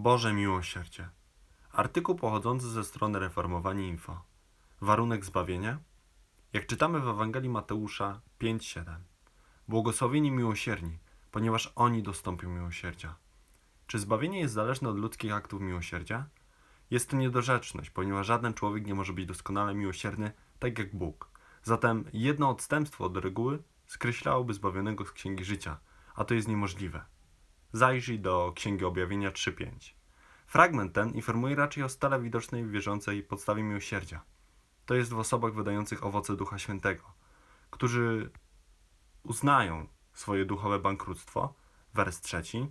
Boże miłosierdzie. Artykuł pochodzący ze strony Reformowanie Info. Warunek zbawienia? Jak czytamy w Ewangelii Mateusza 5:7. Błogosławieni miłosierni, ponieważ oni dostąpią miłosierdzia. Czy zbawienie jest zależne od ludzkich aktów miłosierdzia? Jest to niedorzeczność, ponieważ żaden człowiek nie może być doskonale miłosierny, tak jak Bóg. Zatem jedno odstępstwo od reguły skreślałoby zbawionego z Księgi Życia, a to jest niemożliwe. Zajrzyj do Księgi Objawienia 3.5. Fragment ten informuje raczej o stale widocznej w wierzącej podstawie miłosierdzia. To jest w osobach wydających owoce Ducha Świętego, którzy uznają swoje duchowe bankructwo, wers trzeci,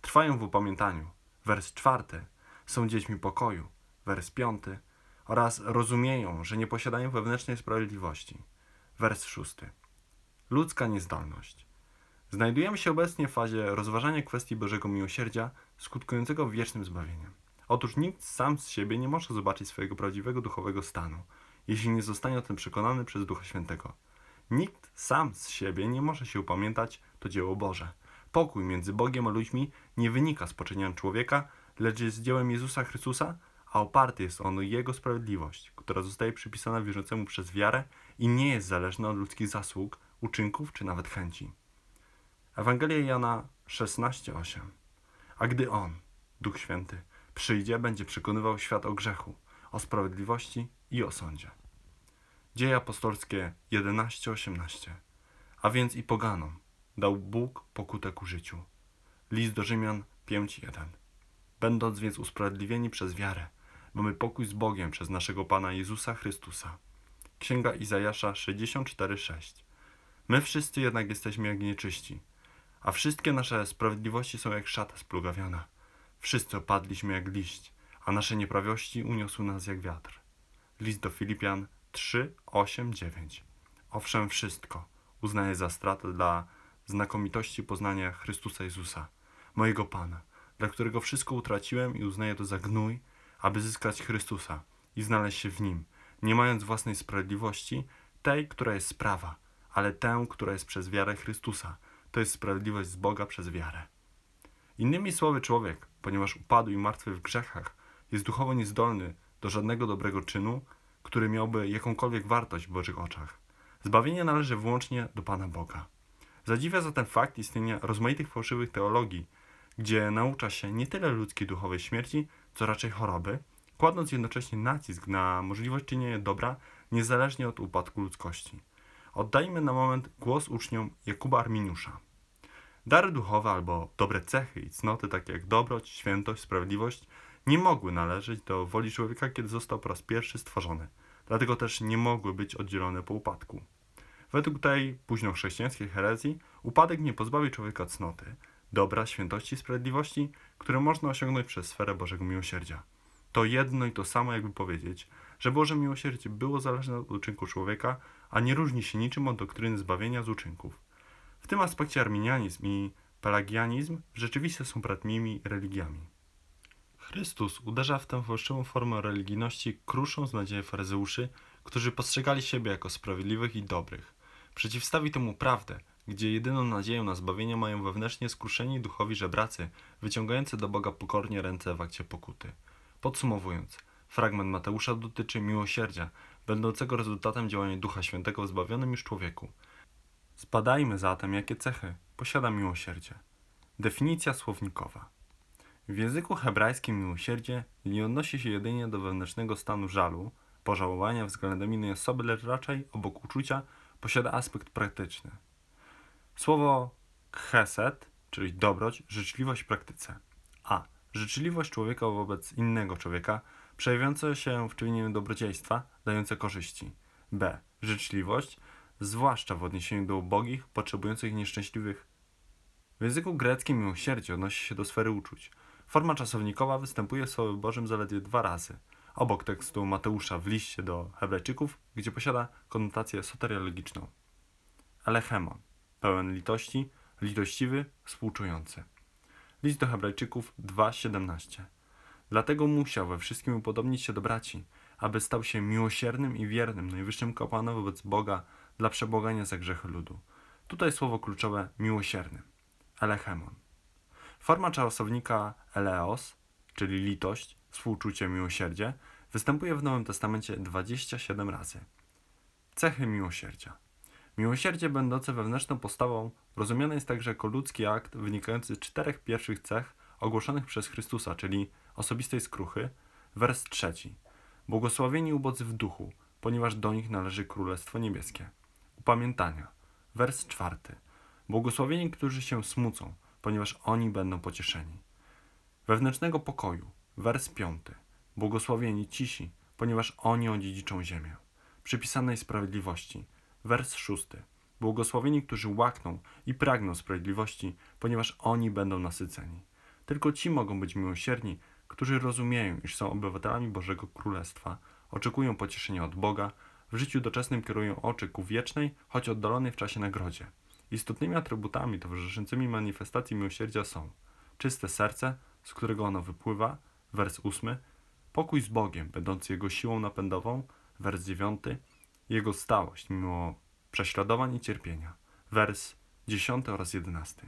trwają w upamiętaniu, wers czwarty, są dziećmi pokoju, wers piąty, oraz rozumieją, że nie posiadają wewnętrznej sprawiedliwości, wers szósty. Ludzka niezdolność. Znajdujemy się obecnie w fazie rozważania kwestii Bożego Miłosierdzia, skutkującego wiecznym zbawieniem. Otóż nikt sam z siebie nie może zobaczyć swojego prawdziwego duchowego stanu, jeśli nie zostanie o tym przekonany przez Ducha Świętego. Nikt sam z siebie nie może się upamiętać, to dzieło Boże. Pokój między Bogiem a ludźmi nie wynika z poczynienia człowieka, lecz jest dziełem Jezusa Chrystusa, a oparty jest on o Jego sprawiedliwość, która zostaje przypisana wierzącemu przez wiarę i nie jest zależna od ludzkich zasług, uczynków czy nawet chęci. Ewangelia Jana 16:8. A gdy On, Duch Święty, przyjdzie, będzie przekonywał świat o grzechu, o sprawiedliwości i o sądzie. Dzieje apostolskie 11:18. A więc i poganom dał Bóg pokutę ku życiu. List do Rzymian 5:1. Będąc więc usprawiedliwieni przez wiarę, mamy pokój z Bogiem przez naszego Pana Jezusa Chrystusa. Księga Izajasza 64:6. My wszyscy jednak jesteśmy jak nieczyści, a wszystkie nasze sprawiedliwości są jak szata splugawiona. Wszyscy opadliśmy jak liść, a nasze nieprawości uniosły nas jak wiatr. List do Filipian 3, 8, 9. Owszem, wszystko uznaję za stratę dla znakomitości poznania Chrystusa Jezusa, mojego Pana, dla którego wszystko utraciłem i uznaję to za gnój, aby zyskać Chrystusa i znaleźć się w Nim, nie mając własnej sprawiedliwości, tej, która jest z prawa, ale tę, która jest przez wiarę Chrystusa, to jest sprawiedliwość z Boga przez wiarę. Innymi słowy, człowiek, ponieważ upadł i martwy w grzechach, jest duchowo niezdolny do żadnego dobrego czynu, który miałby jakąkolwiek wartość w Bożych oczach. Zbawienie należy wyłącznie do Pana Boga. Zadziwia zatem fakt istnienia rozmaitych fałszywych teologii, gdzie naucza się nie tyle ludzkiej duchowej śmierci, co raczej choroby, kładąc jednocześnie nacisk na możliwość czynienia dobra niezależnie od upadku ludzkości. Oddajmy na moment głos uczniom Jakuba Arminiusza. Dary duchowe albo dobre cechy i cnoty, takie jak dobroć, świętość, sprawiedliwość, nie mogły należeć do woli człowieka, kiedy został po raz pierwszy stworzony. Dlatego też nie mogły być oddzielone po upadku. Według tej późnochrześcijańskiej herezji, upadek nie pozbawi człowieka cnoty, dobra, świętości i sprawiedliwości, które można osiągnąć przez sferę Bożego Miłosierdzia. To jedno i to samo, jakby powiedzieć, że Boże Miłosierdzie było zależne od uczynku człowieka, a nie różni się niczym od doktryny zbawienia z uczynków. W tym aspekcie arminianizm i pelagianizm rzeczywiście są bratnimi religiami. Chrystus uderza w tę fałszywą formę religijności, krusząc nadzieję faryzeuszy, którzy postrzegali siebie jako sprawiedliwych i dobrych. Przeciwstawi temu prawdę, gdzie jedyną nadzieję na zbawienie mają wewnętrznie skruszeni duchowi żebracy, wyciągający do Boga pokornie ręce w akcie pokuty. Podsumowując, fragment Mateusza dotyczy miłosierdzia, będącego rezultatem działania Ducha Świętego w zbawionym już człowieku. Zbadajmy zatem, jakie cechy posiada miłosierdzie. Definicja słownikowa. W języku hebrajskim miłosierdzie nie odnosi się jedynie do wewnętrznego stanu żalu, pożałowania względem innej osoby, lecz raczej obok uczucia posiada aspekt praktyczny. Słowo chesed, czyli dobroć, życzliwość w praktyce. A. Życzliwość człowieka wobec innego człowieka, przejawiająca się w czynieniu dobrodziejstwa, dające korzyści. B. Życzliwość, zwłaszcza w odniesieniu do ubogich, potrzebujących i nieszczęśliwych. W języku greckim miłosierdzie odnosi się do sfery uczuć. Forma czasownikowa występuje w Słowie Bożym zaledwie dwa razy, obok tekstu Mateusza w liście do Hebrajczyków, gdzie posiada konotację soteriologiczną. Elechemon, pełen litości, litościwy, współczujący. List do Hebrajczyków 2,17 Dlatego musiał we wszystkim upodobnić się do braci, aby stał się miłosiernym i wiernym najwyższym kapłanem wobec Boga dla przebłagania za grzechy ludu. Tutaj słowo kluczowe miłosierny. Elechemon. Forma czasownika eleos, czyli litość, współczucie, miłosierdzie, występuje w Nowym Testamencie 27 razy. Cechy miłosierdzia. Miłosierdzie będące wewnętrzną postawą rozumiane jest także jako ludzki akt wynikający z czterech pierwszych cech ogłoszonych przez Chrystusa, czyli osobistej skruchy, wers trzeci. Błogosławieni ubodzy w duchu, ponieważ do nich należy Królestwo Niebieskie. Upamiętania, wers czwarty. Błogosławieni, którzy się smucą, ponieważ oni będą pocieszeni. Wewnętrznego pokoju, wers piąty. Błogosławieni cisi, ponieważ oni odziedziczą ziemię. Przypisanej sprawiedliwości, wers szósty. Błogosławieni, którzy łakną i pragną sprawiedliwości, ponieważ oni będą nasyceni. Tylko ci mogą być miłosierni, którzy rozumieją, iż są obywatelami Bożego Królestwa, oczekują pocieszenia od Boga, w życiu doczesnym kierują oczy ku wiecznej, choć oddalonej w czasie nagrodzie. Istotnymi atrybutami towarzyszącymi manifestacji miłosierdzia są czyste serce, z którego ono wypływa, wers ósmy, pokój z Bogiem, będący Jego siłą napędową, wers dziewiąty, Jego stałość mimo prześladowań i cierpienia, wers dziesiąty oraz jedenasty.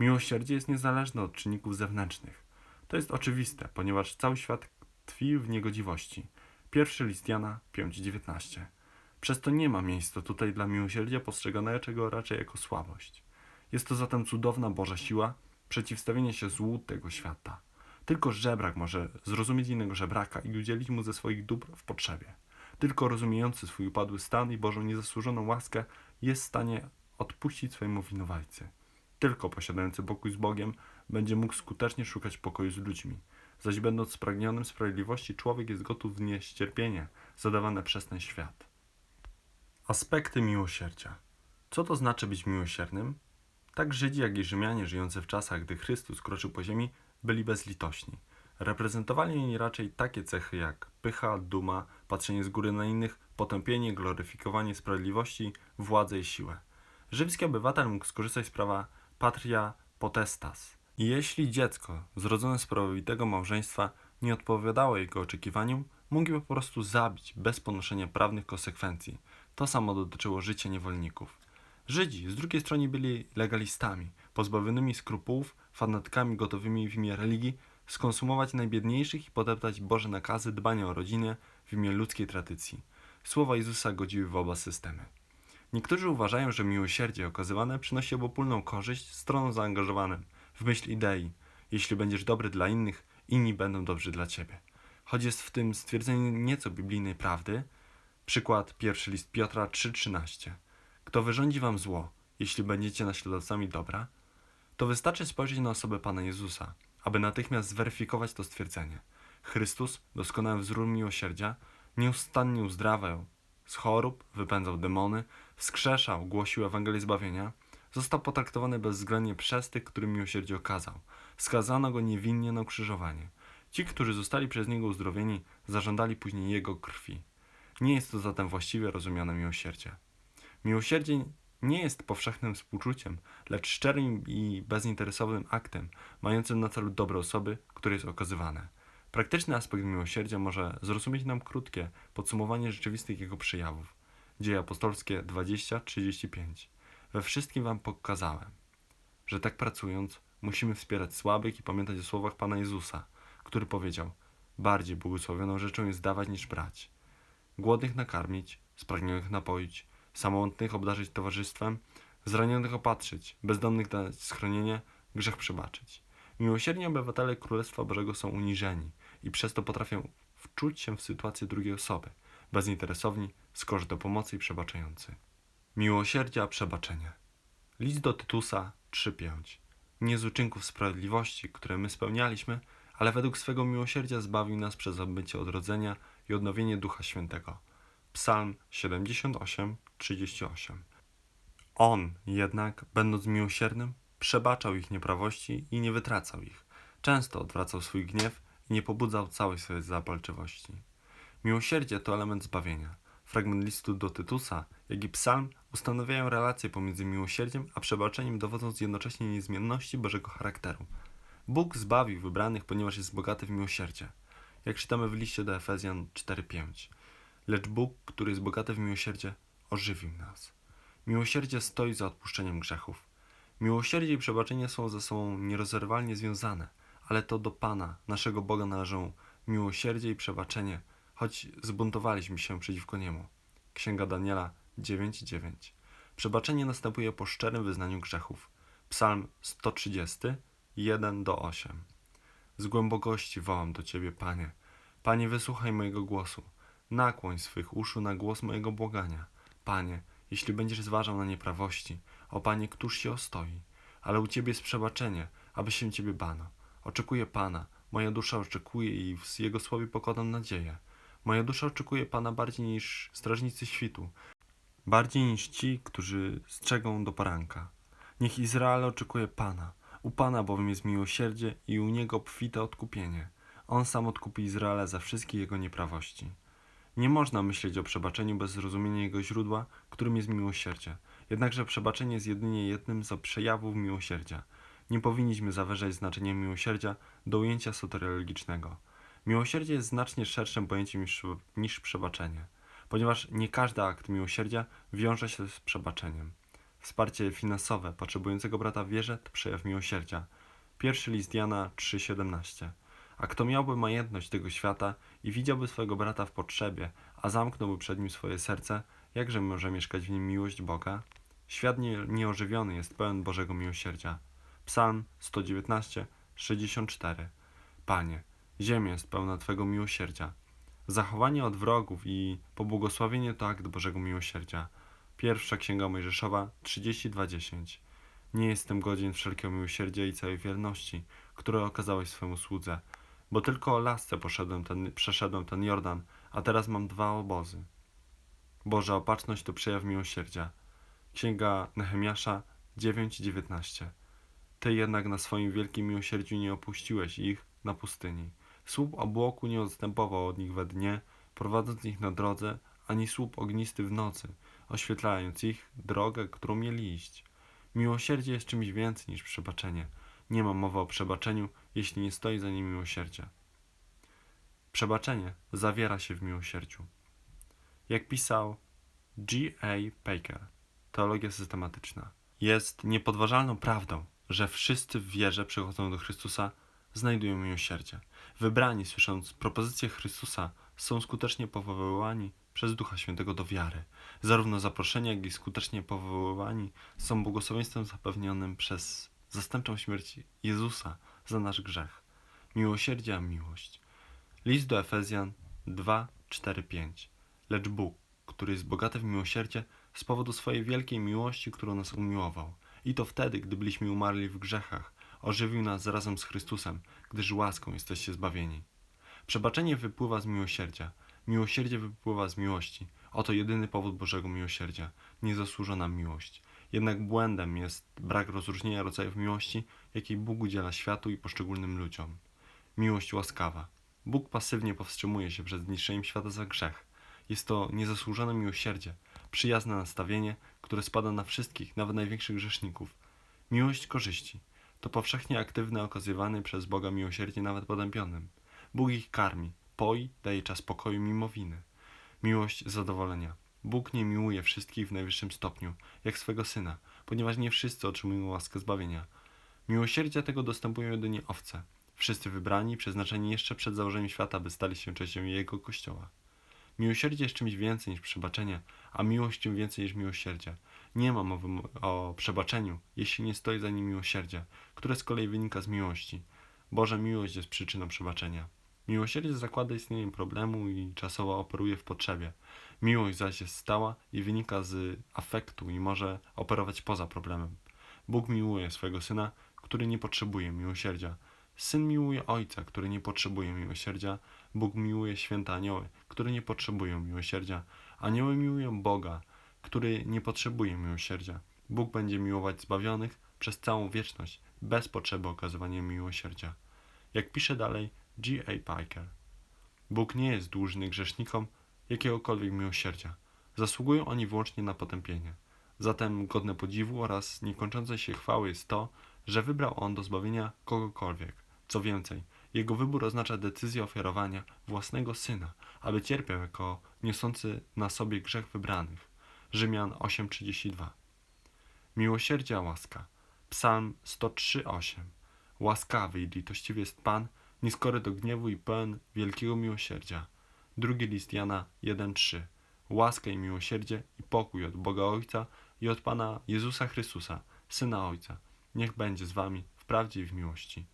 Miłosierdzie jest niezależne od czynników zewnętrznych. To jest oczywiste, ponieważ cały świat tkwi w niegodziwości. Pierwszy list Jana 5,19. Przez to nie ma miejsca tutaj dla miłosierdzia postrzeganego raczej jako słabość. Jest to zatem cudowna Boża siła, przeciwstawienie się złu tego świata. Tylko żebrak może zrozumieć innego żebraka i udzielić mu ze swoich dóbr w potrzebie. Tylko rozumiejący swój upadły stan i Bożą niezasłużoną łaskę jest w stanie odpuścić swojemu winowajcy. Tylko posiadający pokój z Bogiem będzie mógł skutecznie szukać pokoju z ludźmi. Zaś będąc spragnionym sprawiedliwości, człowiek jest gotów wnieść cierpienie zadawane przez ten świat. Aspekty miłosierdzia. Co to znaczy być miłosiernym? Tak Żydzi, jak i Rzymianie żyjący w czasach, gdy Chrystus kroczył po ziemi, byli bezlitośni. Reprezentowali oni raczej takie cechy jak pycha, duma, patrzenie z góry na innych, potępienie, gloryfikowanie sprawiedliwości, władzę i siłę. Rzymski obywatel mógł skorzystać z prawa patria potestas. Jeśli dziecko zrodzone z prawowitego małżeństwa nie odpowiadało jego oczekiwaniom, mógł je po prostu zabić bez ponoszenia prawnych konsekwencji. To samo dotyczyło życia niewolników. Żydzi z drugiej strony byli legalistami, pozbawionymi skrupułów, fanatykami gotowymi w imię religii skonsumować najbiedniejszych i podeptać Boże nakazy dbania o rodzinę w imię ludzkiej tradycji. Słowa Jezusa godziły w oba systemy. Niektórzy uważają, że miłosierdzie okazywane przynosi obopólną korzyść stronom zaangażowanym w myśl idei. Jeśli będziesz dobry dla innych, inni będą dobrzy dla ciebie. Choć jest w tym stwierdzenie nieco biblijnej prawdy, przykład pierwszy list Piotra 3,13. Kto wyrządzi wam zło, jeśli będziecie naśladowcami dobra, to wystarczy spojrzeć na osobę Pana Jezusa, aby natychmiast zweryfikować to stwierdzenie. Chrystus, doskonały wzór miłosierdzia, nieustannie uzdrawiał z chorób, wypędzał demony, wskrzeszał, głosił Ewangelię zbawienia, został potraktowany bezwzględnie przez tych, którym miłosierdzie okazał. Skazano go niewinnie na ukrzyżowanie. Ci, którzy zostali przez niego uzdrowieni, zażądali później jego krwi. Nie jest to zatem właściwie rozumiane miłosierdzie. Miłosierdzie nie jest powszechnym współczuciem, lecz szczerym i bezinteresownym aktem, mającym na celu dobro osoby, które jest okazywane. Praktyczny aspekt miłosierdzia może zrozumieć nam krótkie podsumowanie rzeczywistych jego przejawów. Dzieje apostolskie 20-35. We wszystkim wam pokazałem, że tak pracując musimy wspierać słabych i pamiętać o słowach Pana Jezusa, który powiedział: Bardziej błogosławioną rzeczą jest dawać niż brać. Głodnych nakarmić, spragnionych napoić, samotnych obdarzyć towarzystwem, zranionych opatrzyć, bezdomnych dać schronienie, grzech przebaczyć. Miłosierni obywatele Królestwa Bożego są uniżeni i przez to potrafią wczuć się w sytuację drugiej osoby, bezinteresowni, skorzy do pomocy i przebaczający. Miłosierdzia przebaczenie. List do Tytusa 3:5. Nie z uczynków sprawiedliwości, które my spełnialiśmy, ale według swego miłosierdzia zbawił nas przez obmycie odrodzenia i odnowienie Ducha Świętego. Psalm 78, 38. On jednak, będąc miłosiernym, przebaczał ich nieprawości i nie wytracał ich. Często odwracał swój gniew i nie pobudzał całej swojej zapalczywości. Miłosierdzie to element zbawienia. Fragment listu do Tytusa, jak i psalm ustanawiają relacje pomiędzy miłosierdziem a przebaczeniem, dowodząc jednocześnie niezmienności Bożego charakteru. Bóg zbawił wybranych, ponieważ jest bogaty w miłosierdzie. Jak czytamy w liście do Efezjan 4:5. Lecz Bóg, który jest bogaty w miłosierdzie, ożywił nas. Miłosierdzie stoi za odpuszczeniem grzechów. Miłosierdzie i przebaczenie są ze sobą nierozerwalnie związane, ale to do Pana, naszego Boga należą miłosierdzie i przebaczenie, choć zbuntowaliśmy się przeciwko Niemu. Księga Daniela 9:9. Przebaczenie następuje po szczerym wyznaniu grzechów. Psalm 130, 1 do 8. Z głębokości wołam do Ciebie, Panie. Panie, wysłuchaj mojego głosu. Nakłoń swych uszu na głos mojego błagania. Panie, jeśli będziesz zważał na nieprawości, o Panie, któż się ostoi? Ale u Ciebie jest przebaczenie, aby się Ciebie bano. Oczekuję Pana, moja dusza oczekuje i w Jego słowie pokładam nadzieję. Moja dusza oczekuje Pana bardziej niż strażnicy świtu, bardziej niż ci, którzy strzegą do poranka. Niech Izrael oczekuje Pana. U Pana bowiem jest miłosierdzie i u Niego obfite odkupienie. On sam odkupi Izraela za wszystkie jego nieprawości. Nie można myśleć o przebaczeniu bez zrozumienia jego źródła, którym jest miłosierdzie. Jednakże przebaczenie jest jedynie jednym z przejawów miłosierdzia. Nie powinniśmy zawyżać znaczenia miłosierdzia do ujęcia soteriologicznego. Miłosierdzie jest znacznie szerszym pojęciem niż, niż przebaczenie, ponieważ nie każdy akt miłosierdzia wiąże się z przebaczeniem. Wsparcie finansowe potrzebującego brata wierze to przejaw miłosierdzia. Pierwszy list Jana 3,17 A kto miałby majętność tego świata i widziałby swojego brata w potrzebie, a zamknąłby przed nim swoje serce, jakże może mieszkać w nim miłość Boga? Świat nie, nieożywiony jest pełen Bożego miłosierdzia. Psalm 119, 64 Panie, ziemia jest pełna Twego miłosierdzia. Zachowanie od wrogów i pobłogosławienie to akt Bożego miłosierdzia. Pierwsza Księga Mojżeszowa 32:10 Nie jestem godzien wszelkiego miłosierdzia i całej wierności, które okazałeś swemu słudze, bo tylko o lasce poszedłem ten, przeszedłem ten Jordan, a teraz mam dwa obozy. Boża opatrzność to przejaw miłosierdzia. Księga Nehemiasza 9:19 Ty jednak na swoim wielkim miłosierdziu nie opuściłeś ich na pustyni. Słup obłoku nie odstępował od nich we dnie, prowadząc ich na drodze, ani słup ognisty w nocy, oświetlając ich drogę, którą mieli iść. Miłosierdzie jest czymś więcej niż przebaczenie. Nie ma mowy o przebaczeniu, jeśli nie stoi za nim miłosierdzie. Przebaczenie zawiera się w miłosierdziu. Jak pisał G. A. Baker, Teologia systematyczna, jest niepodważalną prawdą, że wszyscy w wierze przychodzą do Chrystusa, znajdują miłosierdzie. Wybrani, słysząc propozycję Chrystusa, są skutecznie powoływani przez Ducha Świętego do wiary. Zarówno zaproszeni, jak i skutecznie powoływani są błogosławieństwem zapewnionym przez zastępczą śmierć Jezusa za nasz grzech. Miłosierdzie a miłość. List do Efezjan 2, 4, 5. Lecz Bóg, który jest bogaty w miłosierdzie, z powodu swojej wielkiej miłości, którą nas umiłował, i to wtedy, gdy byliśmy umarli w grzechach, ożywił nas razem z Chrystusem, gdyż łaską jesteście zbawieni. Przebaczenie wypływa z miłosierdzia. Miłosierdzie wypływa z miłości. Oto jedyny powód Bożego miłosierdzia niezasłużona miłość. Jednak błędem jest brak rozróżnienia rodzajów miłości, jakiej Bóg udziela światu i poszczególnym ludziom. Miłość łaskawa. Bóg pasywnie powstrzymuje się przed zniszczeniem świata za grzech. Jest to niezasłużone miłosierdzie, przyjazne nastawienie, które spada na wszystkich, nawet największych grzeszników. Miłość korzyści. To powszechnie aktywne okazywane przez Boga miłosierdzie nawet potępionym. Bóg ich karmi, poi, daje czas pokoju mimo winy. Miłość zadowolenia. Bóg nie miłuje wszystkich w najwyższym stopniu, jak swego Syna, ponieważ nie wszyscy otrzymują łaskę zbawienia. Miłosierdzia tego dostępują jedynie owce, wszyscy wybrani, przeznaczeni jeszcze przed założeniem świata, by stali się częścią Jego Kościoła. Miłosierdzie jest czymś więcej niż przebaczenie, a miłość czym więcej niż miłosierdzie. Nie ma mowy o przebaczeniu, jeśli nie stoi za nim miłosierdzie, które z kolei wynika z miłości. Boża miłość jest przyczyną przebaczenia. Miłosierdzie zakłada istnienie problemu i czasowo operuje w potrzebie. Miłość zaś jest stała i wynika z afektu i może operować poza problemem. Bóg miłuje swojego syna, który nie potrzebuje miłosierdzia. Syn miłuje ojca, który nie potrzebuje miłosierdzia. Bóg miłuje święte anioły, które nie potrzebują miłosierdzia. Anioły miłują Boga, który nie potrzebuje miłosierdzia. Bóg będzie miłować zbawionych przez całą wieczność, bez potrzeby okazywania miłosierdzia. Jak pisze dalej G. A. Piker, Bóg nie jest dłużny grzesznikom jakiegokolwiek miłosierdzia. Zasługują oni wyłącznie na potępienie. Zatem godne podziwu oraz niekończącej się chwały jest to, że wybrał on do zbawienia kogokolwiek. Co więcej, jego wybór oznacza decyzję ofiarowania własnego syna, aby cierpiał jako niosący na sobie grzech wybranych. Rzymian 8:32. Miłosierdzia łaska. Psalm 103:8. Łaskawy i litościwy jest Pan, nieskory do gniewu i pełen wielkiego miłosierdzia. Drugi list Jana 1:3. Łaska i miłosierdzie i pokój od Boga Ojca i od Pana Jezusa Chrystusa, Syna Ojca. Niech będzie z wami w prawdzie i w miłości.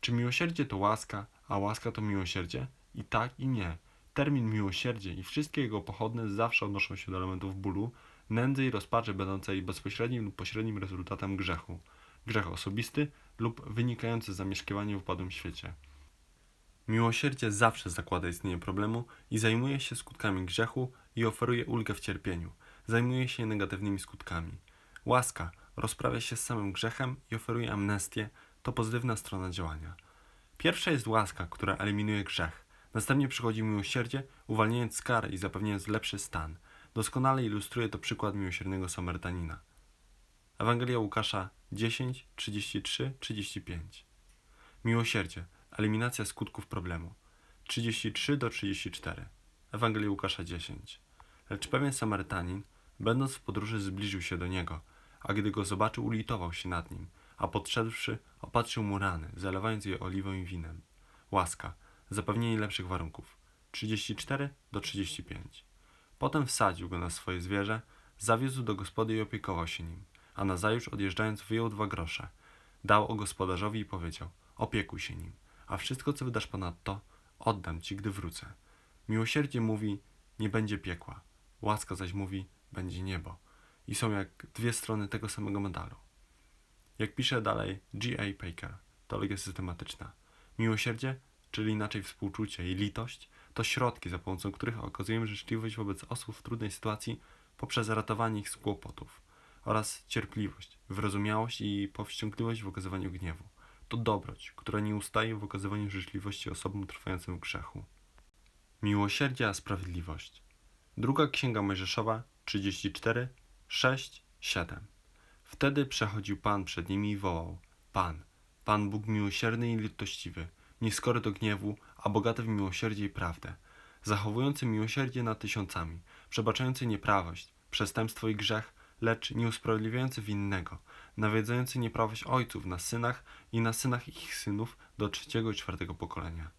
Czy miłosierdzie to łaska, a łaska to miłosierdzie? I tak, i nie. Termin miłosierdzie i wszystkie jego pochodne zawsze odnoszą się do elementów bólu, nędzy i rozpaczy będącej bezpośrednim lub pośrednim rezultatem grzechu. Grzech osobisty lub wynikający z zamieszkiwania w upadłym świecie. Miłosierdzie zawsze zakłada istnienie problemu i zajmuje się skutkami grzechu i oferuje ulgę w cierpieniu. Zajmuje się negatywnymi skutkami. Łaska rozprawia się z samym grzechem i oferuje amnestię, to pozytywna strona działania. Pierwsza jest łaska, która eliminuje grzech. Następnie przychodzi miłosierdzie, uwalniając z i zapewniając lepszy stan. Doskonale ilustruje to przykład miłosiernego Samarytanina. Ewangelia Łukasza 10, 33, 35. Miłosierdzie, eliminacja skutków problemu. 33 do 34. Ewangelia Łukasza 10. Lecz pewien Samarytanin, będąc w podróży, zbliżył się do niego, a gdy go zobaczył, ulitował się nad nim, a podszedłszy, opatrzył mu rany, zalewając je oliwą i winem. Łaska, zapewnienie lepszych warunków. 34 do 35. Potem wsadził go na swoje zwierzę, zawiózł do gospody i opiekował się nim, a nazajutrz odjeżdżając wyjął dwa grosze. Dał o gospodarzowi i powiedział, opiekuj się nim, a wszystko co wydasz ponadto, oddam ci, gdy wrócę. Miłosierdzie mówi, nie będzie piekła, łaska zaś mówi, będzie niebo. I są jak dwie strony tego samego medalu. Jak pisze dalej G.A. Paker, teologia systematyczna, miłosierdzie, czyli inaczej współczucie i litość, to środki, za pomocą których okazujemy życzliwość wobec osób w trudnej sytuacji poprzez ratowanie ich z kłopotów oraz cierpliwość, wyrozumiałość i powściągliwość w okazywaniu gniewu. To dobroć, która nie ustaje w okazywaniu życzliwości osobom trwającym w grzechu. Miłosierdzie a sprawiedliwość. Druga Księga Mojżeszowa 34, 6, 7. Wtedy przechodził Pan przed nimi i wołał: Pan, Pan Bóg miłosierny i litościwy, nieskory do gniewu, a bogaty w miłosierdzie i prawdę, zachowujący miłosierdzie nad tysiącami, przebaczający nieprawość, przestępstwo i grzech, lecz nie usprawiedliwiający winnego, nawiedzający nieprawość ojców na synach i na synach ich synów do trzeciego i czwartego pokolenia.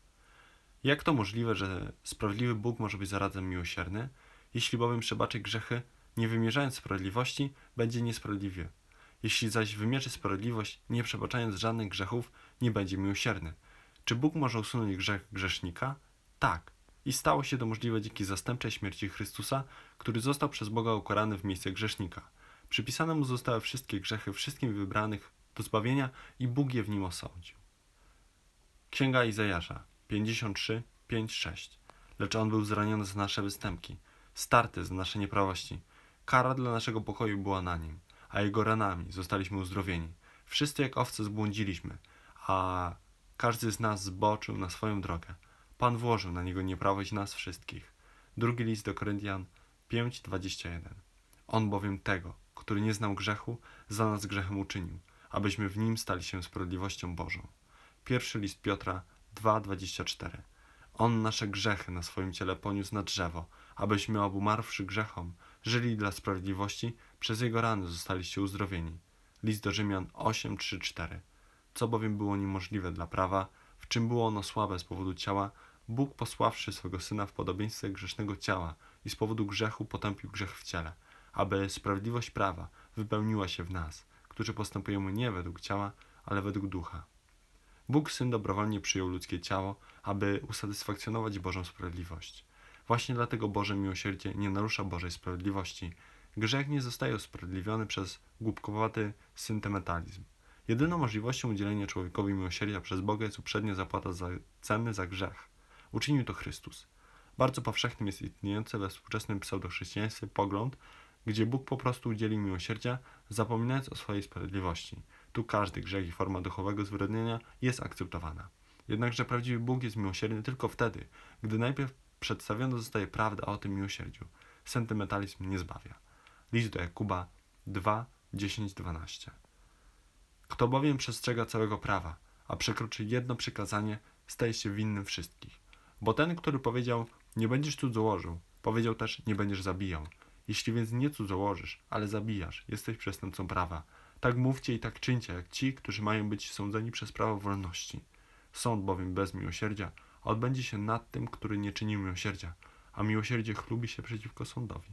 Jak to możliwe, że sprawiedliwy Bóg może być zarazem miłosierny? Jeśli bowiem przebaczy grzechy, nie wymierzając sprawiedliwości, będzie niesprawiedliwy. Jeśli zaś wymierzy sprawiedliwość, nie przebaczając żadnych grzechów, nie będzie miłosierny. Czy Bóg może usunąć grzech grzesznika? Tak. I stało się to możliwe dzięki zastępczej śmierci Chrystusa, który został przez Boga ukarany w miejsce grzesznika. Przypisane mu zostały wszystkie grzechy wszystkim wybranych do zbawienia i Bóg je w nim osądził. Księga Izajasza 53, 5, 6 Lecz on był zraniony za nasze występki, starty za nasze nieprawości. Kara dla naszego pokoju była na nim, a jego ranami zostaliśmy uzdrowieni. Wszyscy jak owce zbłądziliśmy, a każdy z nas zboczył na swoją drogę. Pan włożył na niego nieprawość nas wszystkich. Drugi list do Koryntian 5:21. On bowiem tego, który nie znał grzechu, za nas grzechem uczynił, abyśmy w nim stali się sprawiedliwością Bożą. Pierwszy list Piotra 2:24. On nasze grzechy na swoim ciele poniósł na drzewo, abyśmy obumarwszy grzechom, żyli dla sprawiedliwości, przez jego rany zostaliście uzdrowieni. List do Rzymian 8:3-4. Co bowiem było niemożliwe dla prawa, w czym było ono słabe z powodu ciała, Bóg posławszy swego Syna w podobieństwie grzesznego ciała i z powodu grzechu potępił grzech w ciele, aby sprawiedliwość prawa wypełniła się w nas, którzy postępujemy nie według ciała, ale według ducha. Bóg Syn dobrowolnie przyjął ludzkie ciało, aby usatysfakcjonować Bożą sprawiedliwość. Właśnie dlatego Boże miłosierdzie nie narusza Bożej sprawiedliwości. Grzech nie zostaje usprawiedliwiony przez głupkowaty sentymentalizm. Jedyną możliwością udzielenia człowiekowi miłosierdzia przez Boga jest uprzednia zapłata za ceny za grzech. Uczynił to Chrystus. Bardzo powszechnym jest istniejący we współczesnym pseudochrześcijaństwie pogląd, gdzie Bóg po prostu udzieli miłosierdzia, zapominając o swojej sprawiedliwości. Tu każdy grzech i forma duchowego zwyrodnienia jest akceptowana. Jednakże prawdziwy Bóg jest miłosierny tylko wtedy, gdy najpierw przedstawiona zostaje prawda o tym miłosierdziu. Sentymentalizm nie zbawia. List do Jakuba 2, 10, 12. Kto bowiem przestrzega całego prawa, a przekroczy jedno przykazanie, staje się winnym wszystkich. Bo ten, który powiedział, nie będziesz cudzołożył, powiedział też, nie będziesz zabijał. Jeśli więc nie cudzołożysz, ale zabijasz, jesteś przestępcą prawa. Tak mówcie i tak czyńcie, jak ci, którzy mają być sądzeni przez prawo wolności. Sąd bowiem bez miłosierdzia odbędzie się nad tym, który nie czyni miłosierdzia, a miłosierdzie chlubi się przeciwko sądowi.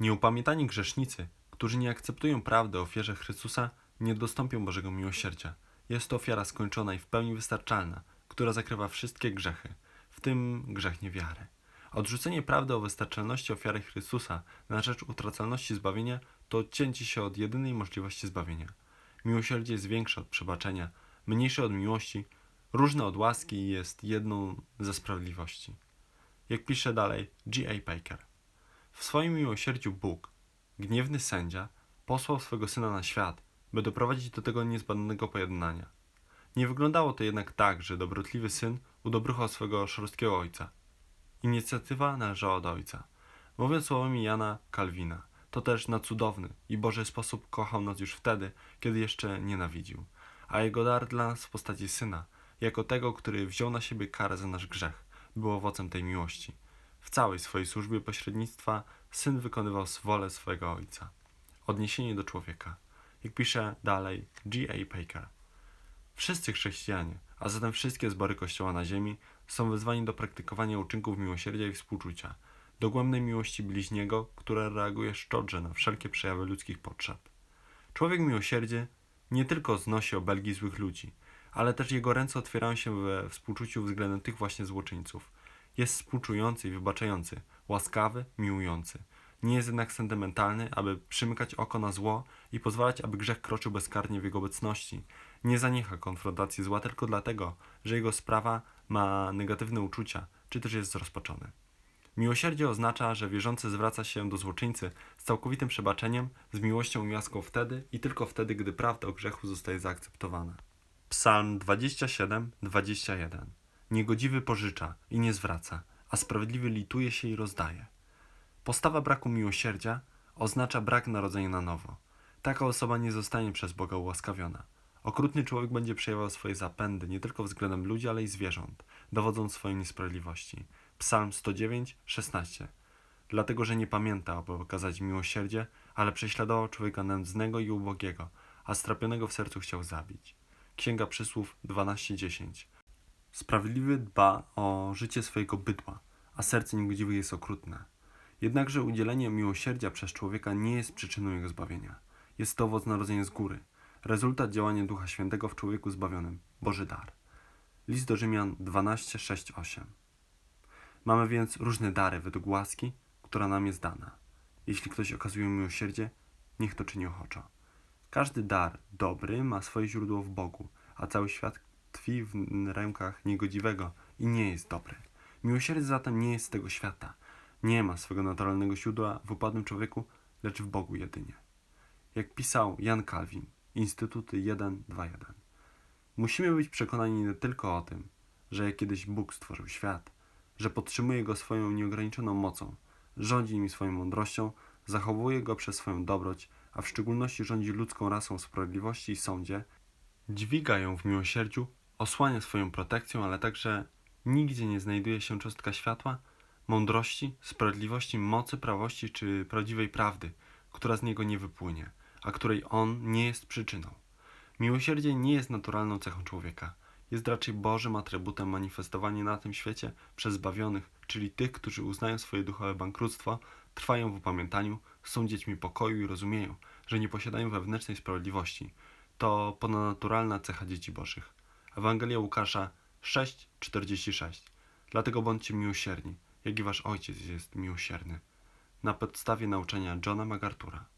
Nieupamiętani grzesznicy, którzy nie akceptują prawdy o ofierze Chrystusa, nie dostąpią Bożego miłosierdzia. Jest to ofiara skończona i w pełni wystarczalna, która zakrywa wszystkie grzechy, w tym grzech niewiary. Odrzucenie prawdy o wystarczalności ofiary Chrystusa na rzecz utracalności zbawienia to odcięcie się od jedynej możliwości zbawienia. Miłosierdzie jest większe od przebaczenia, mniejsze od miłości, różne od łaski i jest jedną ze sprawiedliwości. Jak pisze dalej G.A. Baker. W swoim miłosierdziu Bóg, gniewny sędzia, posłał swego syna na świat, by doprowadzić do tego niezbędnego pojednania. Nie wyglądało to jednak tak, że dobrotliwy syn udobruchał swego szorstkiego ojca. Inicjatywa należała do ojca. Mówiąc słowami Jana Kalwina, to też na cudowny i Boży sposób kochał nas już wtedy, kiedy jeszcze nienawidził. A jego dar dla nas w postaci syna, jako tego, który wziął na siebie karę za nasz grzech, był owocem tej miłości. W całej swojej służbie pośrednictwa syn wykonywał wolę swojego ojca. Odniesienie do człowieka. Jak pisze dalej G.A. Baker. Wszyscy chrześcijanie, a zatem wszystkie zbory Kościoła na ziemi, są wezwani do praktykowania uczynków miłosierdzia i współczucia, dogłębnej miłości bliźniego, która reaguje szczodrze na wszelkie przejawy ludzkich potrzeb. Człowiek miłosierdzie nie tylko znosi obelgi złych ludzi, ale też jego ręce otwierają się we współczuciu względem tych właśnie złoczyńców. Jest współczujący i wybaczający, łaskawy, miłujący. Nie jest jednak sentymentalny, aby przymykać oko na zło i pozwalać, aby grzech kroczył bezkarnie w jego obecności. Nie zaniecha konfrontacji zła tylko dlatego, że jego sprawa ma negatywne uczucia, czy też jest rozpaczony. Miłosierdzie oznacza, że wierzący zwraca się do złoczyńcy z całkowitym przebaczeniem, z miłością i łaską wtedy i tylko wtedy, gdy prawda o grzechu zostaje zaakceptowana. Psalm 27, 21 Niegodziwy pożycza i nie zwraca, a sprawiedliwy lituje się i rozdaje. Postawa braku miłosierdzia oznacza brak narodzenia na nowo. Taka osoba nie zostanie przez Boga ułaskawiona. Okrutny człowiek będzie przejawiał swoje zapędy nie tylko względem ludzi, ale i zwierząt, dowodząc swojej niesprawiedliwości. Psalm 109, 16. Dlatego, że nie pamięta, aby okazać miłosierdzie, ale prześladował człowieka nędznego i ubogiego, a strapionego w sercu chciał zabić. Księga Przysłów 12:10. Sprawiedliwy dba o życie swojego bydła, a serce niegodziwych jest okrutne. Jednakże udzielenie miłosierdzia przez człowieka nie jest przyczyną jego zbawienia. Jest to owoc narodzenia z góry, rezultat działania Ducha Świętego w człowieku zbawionym, Boży dar. List do Rzymian 12, 6, 8. Mamy więc różne dary według łaski, która nam jest dana. Jeśli ktoś okazuje miłosierdzie, niech to czyni ochoczo. Każdy dar dobry ma swoje źródło w Bogu, a cały świat tkwi w rękach niegodziwego i nie jest dobry. Miłosierdzie zatem nie jest z tego świata. Nie ma swego naturalnego źródła w upadłym człowieku, lecz w Bogu jedynie. Jak pisał Jan Kalwin, Instytuty 1.2.1. Musimy być przekonani nie tylko o tym, że kiedyś Bóg stworzył świat, że podtrzymuje go swoją nieograniczoną mocą, rządzi nim swoją mądrością, zachowuje go przez swoją dobroć, a w szczególności rządzi ludzką rasą sprawiedliwości i sądzie, dźwiga ją w miłosierdziu, osłania swoją protekcją, ale także nigdzie nie znajduje się cząstka światła, mądrości, sprawiedliwości, mocy, prawości czy prawdziwej prawdy, która z niego nie wypłynie, a której on nie jest przyczyną. Miłosierdzie nie jest naturalną cechą człowieka. Jest raczej Bożym atrybutem manifestowania na tym świecie przez zbawionych, czyli tych, którzy uznają swoje duchowe bankructwo, trwają w upamiętaniu, są dziećmi pokoju i rozumieją, że nie posiadają wewnętrznej sprawiedliwości. To ponadnaturalna cecha dzieci Bożych. Ewangelia Łukasza 6:46. Dlatego bądźcie miłosierni, jak i wasz ojciec jest miłosierny. Na podstawie nauczania Johna MacArthur'a.